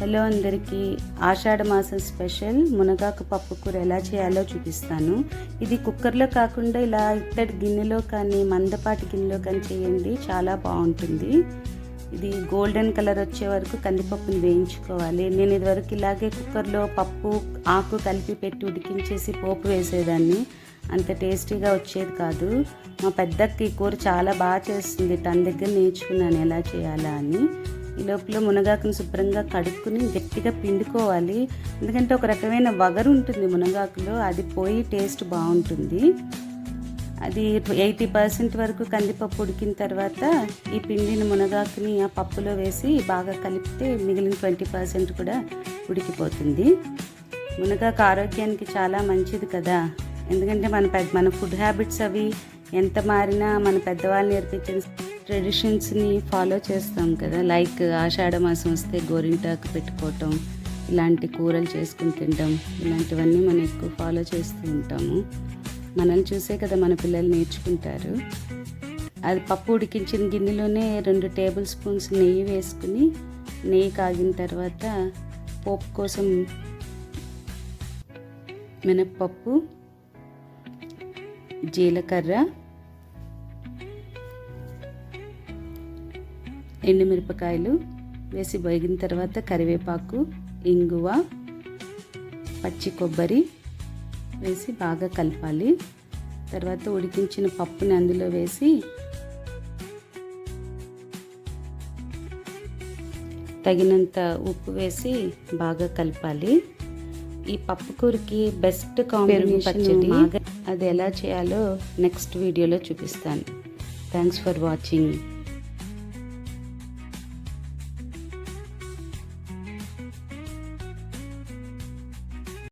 Hello అందరికీ. ఆషాఢ మాసం special. మునగాకు పప్పు కూర ఎలా చేయాలో చూపిస్తాను. ఇది కుక్కర్లో కాకుండా ఇలా ఇత్తడి గిన్నెలో కానీ మందపాటి గిన్నెలో కానీ చేయండి. చాలా బాగుంటుంది. ఇది గోల్డెన్ కలర్ వచ్చే వరకు కందిపప్పుని వేయించుకోవాలి. నేను ఇదివరకు ఇలాగే కుక్కర్లో పప్పు ఆకు కలిపి పెట్టి ఉడికించేసి పోపు వేసేదాన్ని. అంత టేస్టీగా వచ్చేది కాదు. మా పెద్దకి ఈ కూర చాలా బాగా చేస్తుంది. తన దగ్గర నేర్చుకున్నాను ఎలా చేయాలా అని. ఈ లోపల మునగాకుని శుభ్రంగా కడుక్కుని గట్టిగా పిండుకోవాలి. ఎందుకంటే ఒక రకమైన వగరు ఉంటుంది మునగాకులో అది పోయి టేస్ట్ బాగుంటుంది. అది ఎయిటీ పర్సెంట్ వరకు కందిపప్పు ఉడికిన తర్వాత ఈ పిండిని మునగాకుని ఆ పప్పులో వేసి బాగా కలిపితే మిగిలిన ట్వంటీ పర్సెంట్ కూడా ఉడికిపోతుంది. మునగాకు ఆరోగ్యానికి చాలా మంచిది కదా. ఎందుకంటే మన పెద్ద మన ఫుడ్ హ్యాబిట్స్ అవి ఎంత మారినా మన పెద్దవాళ్ళు నేర్పించిన ట్రెడిషన్స్ని ఫాలో చేస్తాం కదా. లైక్ ఆషాఢ మాసం వస్తే గోరింటాకు పెట్టుకోవటం ఇలాంటి కూరలు చేసుకుని తినడం ఇలాంటివన్నీ మనం ఎక్కువ ఫాలో చేస్తూ ఉంటాము. మనల్ని చూసే కదా మన పిల్లలు నేర్చుకుంటారు. అది పప్పు ఉడికించిన గిన్నెలోనే రెండు టేబుల్ స్పూన్స్ నెయ్యి వేసుకుని నెయ్యి కాగిన తర్వాత పోపు కోసం మినప్పప్పు జీలకర్ర ఎండుమిరపకాయలు వేసి బొగిన తర్వాత కరివేపాకు ఇంగువ పచ్చి కొబ్బరి వేసి బాగా కలపాలి. తర్వాత ఉడికించిన పప్పుని అందులో వేసి తగినంత ఉప్పు వేసి బాగా కలపాలి. ఈ పప్పు కూరకి బెస్ట్ కాంబినేషన్ అది ఎలా చేయాలో నెక్స్ట్ వీడియోలో చూపిస్తాను. Thanks for watching